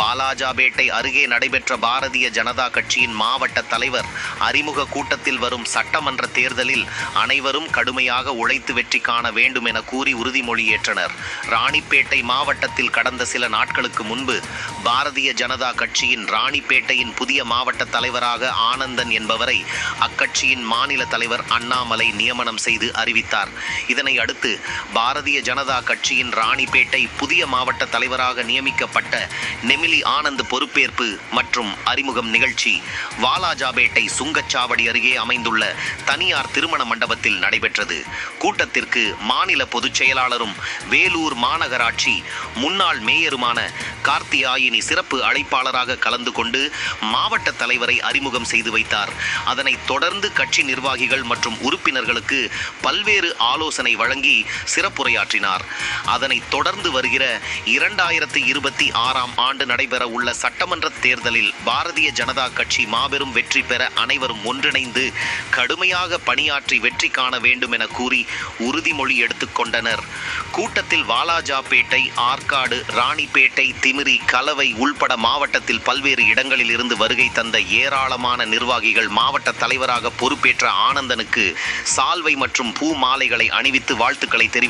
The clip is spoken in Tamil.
வாலாஜாபேட்டை அருகே நடைபெற்ற பாரதிய ஜனதா கட்சியின் மாவட்ட தலைவர் அறிமுக கூட்டத்தில் வரும் சட்டமன்ற தேர்தலில் அனைவரும் கடுமையாக உழைத்து வெற்றி காண வேண்டும் என கூறி உறுதிமொழி ஏற்றனர் ராணிப்பேட்டை மாவட்டத்தில் கடந்த சில நாட்களுக்கு முன்பு பாரதிய ஜனதா கட்சியின் ராணிப்பேட்டையின் புதிய மாவட்ட தலைவராக ஆனந்தன் என்பவரை அக்கட்சியின் மாநில தலைவர் அண்ணாமலை நியமனம் செய்து அறிவித்தார். இதனை அடுத்து பாரதிய ஜனதா கட்சியின் ராணிப்பேட்டை புதிய மாவட்ட தலைவராக நியமிக்கப்பட்ட நெமில் ஆனந்த் பொறுப்பேற்பு மற்றும் அறிமுகம் நிகழ்ச்சி வாலாஜாபேட்டை சுங்கச்சாவடி அருகே அமைந்துள்ள தனியார் திருமண மண்டபத்தில் நடைபெற்றது. கூட்டத்திற்கு மாநில பொதுச் செயலாளரும் வேலூர் மாநகராட்சி முன்னாள் மேயருமான கார்த்தியாயினி சிறப்பு அழைப்பாளராக கலந்து கொண்டு மாவட்ட தலைவரை அறிமுகம் செய்து வைத்தார். அதனைத் தொடர்ந்து கட்சி நிர்வாகிகள் மற்றும் உறுப்பினர்களுக்கு பல்வேறு ஆலோசனை வழங்கி சிறப்புரையாற்றினார். அதனைத் தொடர்ந்து வருகிற இரண்டாயிரத்தி இருபத்தி ஆறாம் ஆண்டு நடைபெற உள்ள சட்டமன்ற தேர்தலில் பாரதிய ஜனதா கட்சி மாபெரும் வெற்றி பெற அனைவரும் ஒன்றிணைந்து கடுமையாக பணியாற்றி வெற்றி காண வேண்டும் என கூறி உறுதிமொழி எடுத்துக்கொண்டனர் கூட்டத்தில் வாலாஜாபேட்டை ஆற்காடு ராணிப்பேட்டை திமிரி கலவை உள்பட மாவட்டத்தில் பல்வேறு இடங்களில் இருந்து வருகை தந்த ஏராளமான நிர்வாகிகள் மாவட்ட தலைவராக பொறுப்பேற்ற ஆனந்தனுக்கு சால்வை மற்றும் பூ மாலைகளை அணிவித்து வாழ்த்துக்களை தெரிவித்தனர்